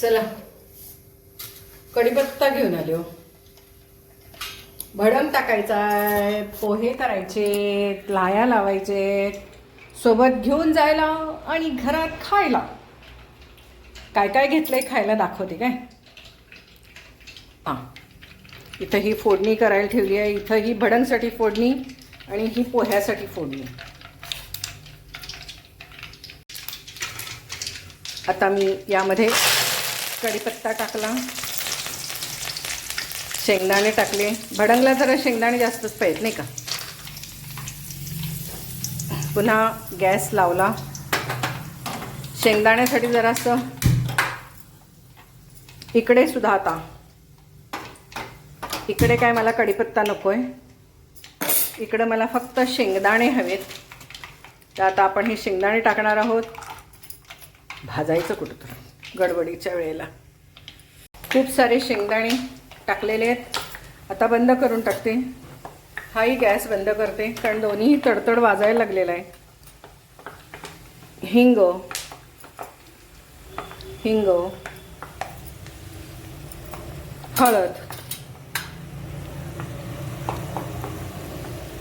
चला. कढीपत्ता घेऊन आले हो. भडंग टाकायचा आहे पोहे करायचे लाया लावायचे सोबत घेऊन जायला आणि घरात खायला. काय काय घेतलंय खायला दाखवते काय? हां. इथं ही फोडणी करायला ठेवली आहे. इथं ही भडंगसाठी फोडणी आणि ही पोह्यासाठी फोडणी. आता मी यामध्ये कढीपत्ता टाकला. शेंगदाणे टाकले. भडंगला जरा शेंगदाणे जास्तच पाहिजेत नाही का? पुन्हा गॅस लावला. शेंगदाण्यासाठी जरासं इकडे सुद्धा आता. इकडे काय मला कढीपत्ता नको आहे इकडे मला फक्त शेंगदाणे हवेत. तर आता आपण हे शेंगदाणे टाकणार आहोत. भाजायचं कुठं तर गडबडीच्या वेळेला. खूप सारे शेंगदाणे टाकलेले आहेत. आता बंद करून टाकते. हाही गॅस बंद करते कारण दोन्हीही तडतड वाजायला लागलेला आहे. हिंग. हिंग. हळद.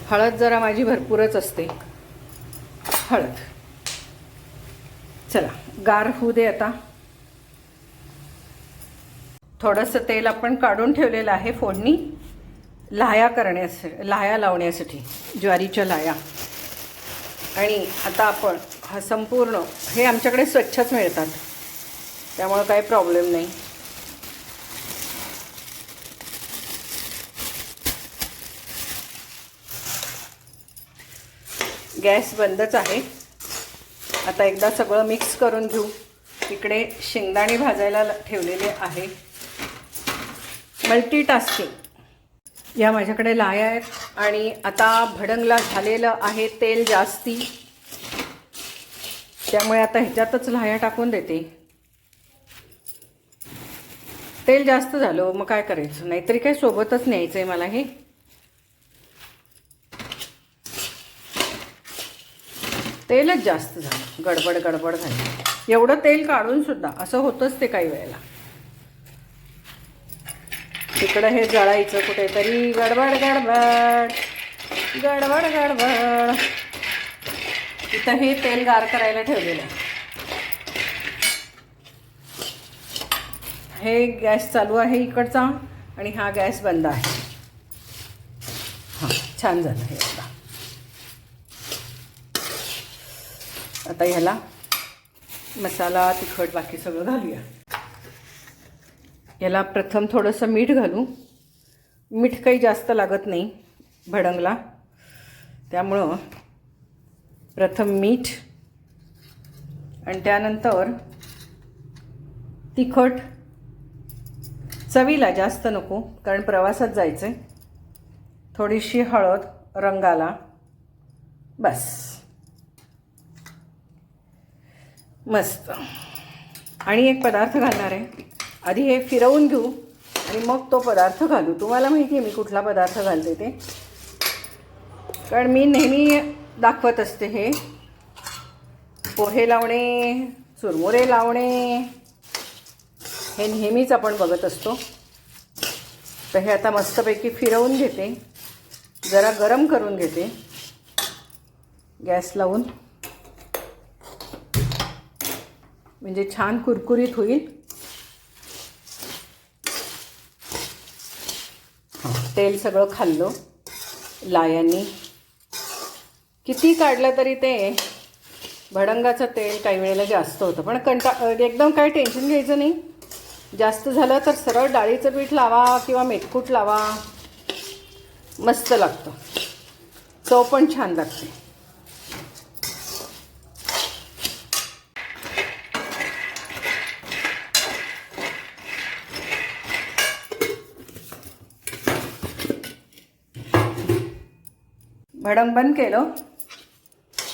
हळद जरा माझी भरपूरच असते. हळद. चला गार होऊ दे आता. थोडंसं तेल आपण काढून ठेवलेलं आहे फोडणी. लाह्या करण्यास लाह्या लावण्यासाठी ज्वारीच्या लाह्या आणि आता आपण हा संपूर्ण हे आमच्याकडे स्वच्छच मिळतात. त्यामुळं काही प्रॉब्लेम नाही. गॅस बंदच आहे. आता एकदा सगळं मिक्स करून घेऊ. इकडे शेंगदाणे भाजायला ठेवलेले आहे. मल्टीटास्किंग या माझ्याकडे लाया आहेत आणि आता भडंगला झालेलं आहे तेल जास्ती. त्यामुळे आता ह्याच्यातच लाह्या टाकून देते. तेल जास्त झालं मग काय करायचं? नाहीतरी काय सोबतच न्यायचं आहे मला हे. तेलच जास्त झालं. गडबड गडबड झाली. एवढं तेल काढून सुद्धा असं होतंच ते काही वेळेला. तिकडं हे जळायचं कुठेतरी. गडबड गडबड. गडबड गडबड. इथं हे तेल गार करायला ठेवलेलं. आहे हे गॅस चालू आहे इकडचा आणि हा गॅस बंद आहे. हां छान झालं हे आता आता ह्याला मसाला तिखट बाकी सगळं घालूया. याला प्रथम थोडंसं मीठ घालू. मीठ काही जास्त लागत नाही भडंगला. त्यामुळं प्रथम मीठ आणि त्यानंतर तिखट. चवीला जास्त नको कारण प्रवासात जायचं आहे थोडीशी हळद रंगाला. बस. मस्त. आणि एक पदार्थ घालणार आहे. आधी हे फिरवून घेऊ आणि मग तो पदार्थ घालू. तुम्हाला माहिती आहे मी कुठला पदार्थ घालते ते. कारण मी नेहमी दाखवत असते हे. पोहे लावणे चुरमुरे लावणे हे नेहमीच आपण बघत असतो. तर हे आता मस्तपैकी फिरवून घेते. जरा गरम करून घेते. गॅस लावून. म्हणजे छान कुरकुरीत होईल. तेल सगळं खाल्लं लायांनी. किती काढलं तरी ते भडंगाचं तेल काही वेळेला जास्त होतं. पण कंटा एकदम काही टेन्शन घ्यायचं नाही. जास्त झालं तर सरळ डाळीचं पीठ लावा किंवा मेटकूट लावा. मस्त लागतं. चव पण छान लागते. भडंग बंद केलं.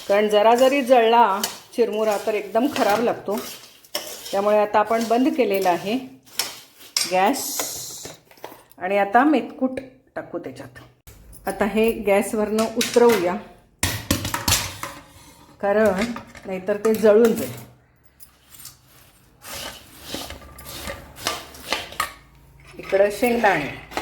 कारण जरा जरी जळला चिरमुरा तर एकदम खराब लागतो. त्यामुळे आता आपण बंद केलेलं आहे. गॅस. आणि आता मेतकूट टाकू त्याच्यात. आता हे गॅसवरनं उतरवूया. कारण नाहीतर ते जळून जाईल. इकडं शेंगदाणे.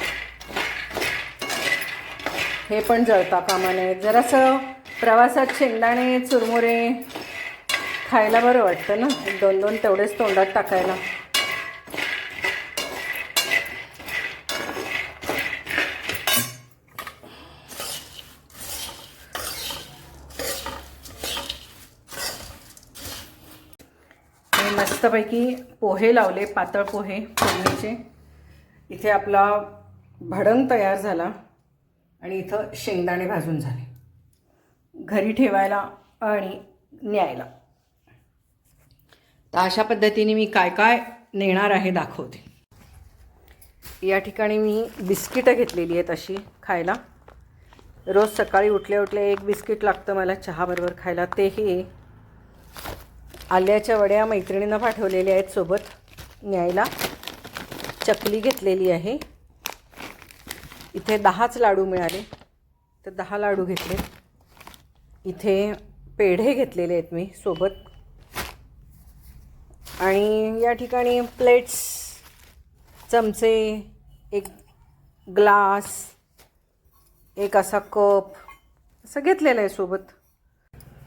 हे पण जळता कामा नये जरासं प्रवासात शेंगदाणे चुरमुरे खायला बरं वाटतं ना? एक दोन दोन तेवढेच तोंडात टाकायला. मस्तपैकी पोहे लावले पातळ पोहे फोडणीचे. इथे आपला भडंग तयार झाला. आणि इथं शेंगदाणे भाजून झाले. घरी ठेवायला आणि न्यायला. तर अशा पद्धतीने मी काय काय नेणार आहे दाखवते. या ठिकाणी मी बिस्किटं घेतलेली आहेत अशी खायला. रोज सकाळी उठल्या उठल्या एक बिस्किट लागतं मला चहाबरोबर खायला. तेही आल्याच्या वड्या मैत्रिणीनं पाठवलेल्या आहेत सोबत. न्यायला चकली घेतलेली आहे. इथे दहाच लाडू मिळाले. तर दहा लाडू घेतले. इथे पेढे घेतलेले आहेत मी सोबत. आणि या ठिकाणी प्लेट्स चमचे एक ग्लास एक असा कप असं घेतलेलं आहे सोबत.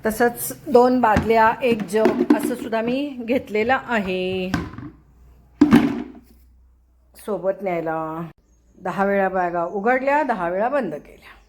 तसंच दोन बादल्या एक जग असं सुद्धा मी घेतलेलं आहे. सोबत न्यायला. दहा वेळा बॅगा उघडल्या दहा वेळा बंद केल्या.